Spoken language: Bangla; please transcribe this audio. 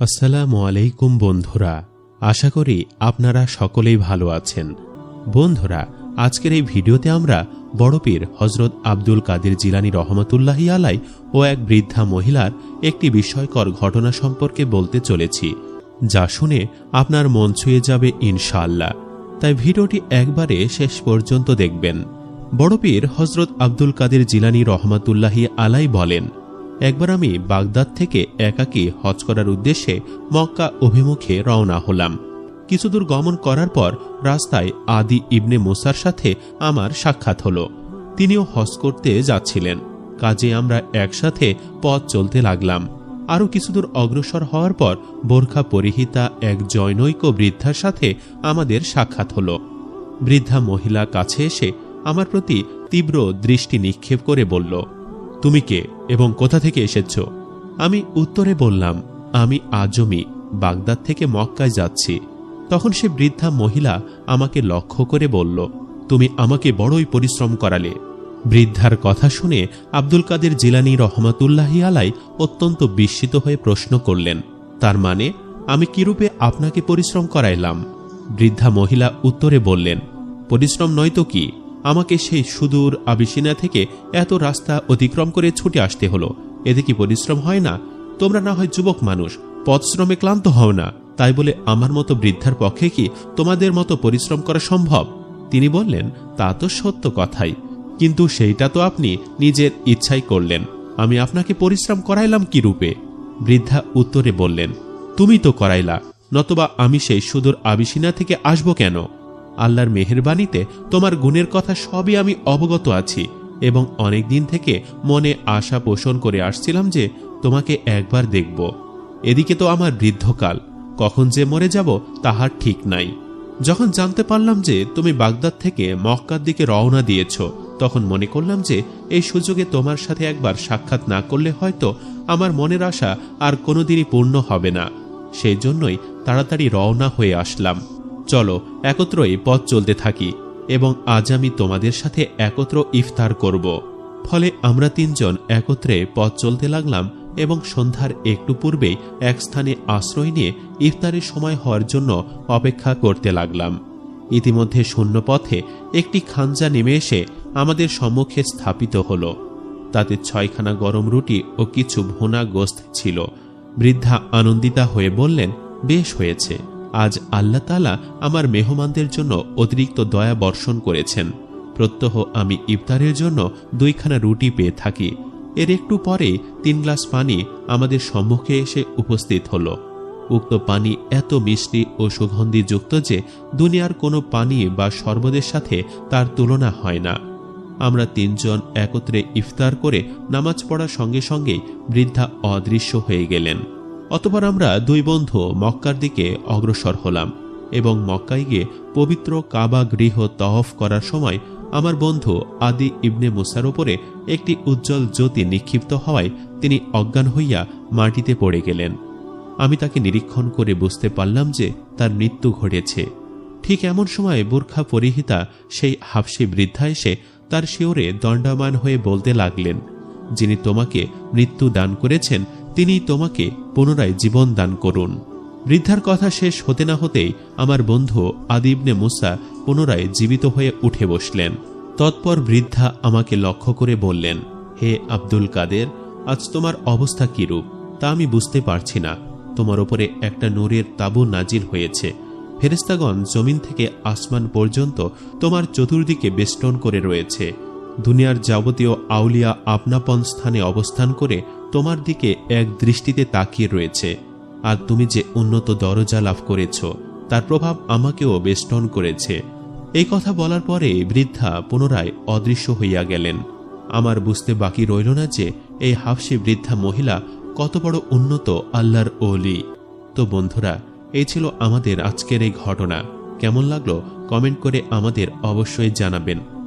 আসসালামু আলাইকুম বন্ধুরা, আশা করি আপনারা সকলেই ভালো আছেন। বন্ধুরা, আজকের এই ভিডিওতে আমরা বড়পীর হজরত আব্দুল কাদের জিলানি রহমতুল্লাহি আলাই ও এক বৃদ্ধা মহিলার একটি বিস্ময়কর ঘটনা সম্পর্কে বলতে চলেছি, যা শুনে আপনার মন ছুঁয়ে যাবে ইনশাআল্লাহ। তাই ভিডিওটি একবারে শেষ পর্যন্ত দেখবেন। বড়পীর হজরত আব্দুল কাদের জিলানি রহমাতুল্লাহি আলাই বলেন একবার আমি বাগদাদ থেকে একাকী হজ করার উদ্দেশ্যে মক্কা অভিমুখে রওনা হলাম। কিছুদূর গমন করার পর রাস্তায় আদি ইবনে মোসার সাথে আমার সাক্ষাৎ হল। তিনিও হজ করতে যাচ্ছিলেন। কাজে আমরা একসাথে পথ চলতে লাগলাম। আরও কিছুদূর অগ্রসর হওয়ার পর বোরখা পরিহিতা এক জৈনৈক বৃদ্ধার সাথে আমাদের সাক্ষাৎ হল। বৃদ্ধা মহিলা কাছে এসে আমার প্রতি তীব্র দৃষ্টি নিক্ষেপ করে বলল তুমি কে এবং কোথা থেকে এসেছ? আমি উত্তরে বললাম, আমি আজমি, বাগদাদ থেকে মক্কায় যাচ্ছি। তখন সে বৃদ্ধা মহিলা আমাকে লক্ষ্য করে বলল, তুমি আমাকে বড়ই পরিশ্রম করালে। বৃদ্ধার কথা শুনে আব্দুল কাদের জিলানি রহমাতুল্লাহি আলাই অত্যন্ত বিস্মিত হয়ে প্রশ্ন করলেন, তার মানে আমি কিরূপে আপনাকে পরিশ্রম করাইলাম? বৃদ্ধা মহিলা উত্তরে বললেন, পরিশ্রম নয় তো কি? আমাকে সেই সুদূর আবিসিনা থেকে এত রাস্তা অতিক্রম করে ছুটে আসতে হলো। এতে কি পরিশ্রম হয় না? তোমরা না হয় যুবক মানুষ, পথশ্রমে ক্লান্ত হও না। তাই বলে আমার মতো বৃদ্ধার পক্ষে কি তোমাদের মতো পরিশ্রম করা সম্ভব? তিনি বললেন, তা তো সত্য কথাই। কিন্তু সেইটা তো আপনি নিজের ইচ্ছাই করলেন। আমি আপনাকে পরিশ্রম করাইলাম কি রূপে? বৃদ্ধা উত্তরে বললেন, তুমি তো করাইলা, নতবা আমি সেই সুদূর আবিসিনা থেকে আসব কেন? আল্লাহর মেহেরবানিতে তোমার গুণের কথা সবই আমি অবগত আছি এবং অনেক দিন থেকে মনে আশা পোষণ করে আসছিলাম যে তোমাকে একবার দেখব। এদিকে তো আমার বৃদ্ধকাল, কখন যে মরে যাব তাহার ঠিক নাই। যখন জানতে পারলাম যে তুমি বাগদাদ থেকে মক্কার দিকে রওনা দিয়েছ, তখন মনে করলাম যে এই সুযোগে তোমার সাথে একবার সাক্ষাৎ না করলে হয়তো আমার মনের আশা আর কোনোদিনই পূর্ণ হবে না। সেই জন্যই তাড়াতাড়ি রওনা হয়ে আসলাম। চলো, একত্রই পথ চলতে থাকি এবং আজ আমি তোমাদের সাথে একত্র ইফতার করব। ফলে আমরা তিনজন একত্রে পথ চলতে লাগলাম এবং সন্ধ্যার একটু পূর্বেই এক স্থানে আশ্রয় নিয়ে ইফতারের সময় হওয়ার জন্য অপেক্ষা করতে লাগলাম। ইতিমধ্যে শূন্য পথে একটি খাঞ্জা নেমে এসে আমাদের সম্মুখে স্থাপিত হল। তাতে ছয়খানা গরম রুটি ও কিছু ভুনা গোস্ত ছিল। বৃদ্ধা আনন্দিতা হয়ে বললেন, বেশ হয়েছে। আজ আল্লাহ তালা আমার মেহমানদের জন্য অতিরিক্ত দয়া বর্ষণ করেছেন। প্রত্যহ আমি ইফতারের জন্য দুইখানা রুটি পেয়ে থাকি। এর একটু পরে তিন গ্লাস পানি আমাদের সম্মুখে এসে উপস্থিত হল। উক্ত পানি এত মিষ্টি ও সুগন্ধিযুক্ত যে দুনিয়ার কোনো পানি বা শরবতের সাথে তার তুলনা হয় না। আমরা তিনজন একত্রে ইফতার করে নামাজ পড়ার সঙ্গে সঙ্গেই বৃদ্ধা অদৃশ্য হয়ে গেলেন। অতপর আমরা দুই বন্ধু মক্কার দিকে অগ্রসর হলাম এবং মক্কায় গিয়ে পবিত্র কাবা গৃহ তহফ করার সময় আমার বন্ধু আদি ইবনে মুসার ওপরে একটি উজ্জ্বল জ্যোতি নিক্ষিপ্ত হওয়ায় তিনি অজ্ঞান হইয়া মাটিতে পড়ে গেলেন। আমি তাকে নিরীক্ষণ করে বুঝতে পারলাম যে তার মৃত্যু ঘটেছে। ঠিক এমন সময় বোরখা পরিহিতা সেই হাফসি বৃদ্ধা এসে তার শিওরে দণ্ডায়মান হয়ে বলতে লাগলেন, যিনি তোমাকে মৃত্যু দান করেছেন তিনি তোমাকে পুনরায় জীবন দান করুন। বৃদ্ধার কথা শেষ হতে না হতেই আমার বন্ধু আদিবনে মুসা পুনরায় জীবিত হয়ে উঠে বসলেন। তৎপর বৃদ্ধা আমাকে লক্ষ্য করে বললেন, হে আব্দুল কাদের, আজ তোমার অবস্থা কিরূপ? তা আমি বুঝতে পারছি না। তোমার ওপরে একটা নূরের তাবু নাজির হয়েছে। ফেরেস্তাগণ জমিন থেকে আসমান পর্যন্ত তোমার চতুর্দিকে বেষ্টন করে রয়েছে। দুনিয়ার যাবতীয় আউলিয়া আপনাপন স্থানে অবস্থান করে তোমার দিকে এক দৃষ্টিতে তাকিয়ে রয়েছে। আর তুমি যে উন্নত দরজা লাভ করেছ, তার প্রভাব আমাকেও বেষ্টন করেছে। এই কথা বলার পরে বৃদ্ধা পুনরায় অদৃশ্য হইয়া গেলেন। আমার বুঝতে বাকি রইল না যে এই হাফসি বৃদ্ধা মহিলা কত বড় উন্নত আল্লাহর ওলি। তো বন্ধুরা, এই ছিল আমাদের আজকের এই ঘটনা। কেমন লাগল কমেন্ট করে আমাদের অবশ্যই জানাবেন।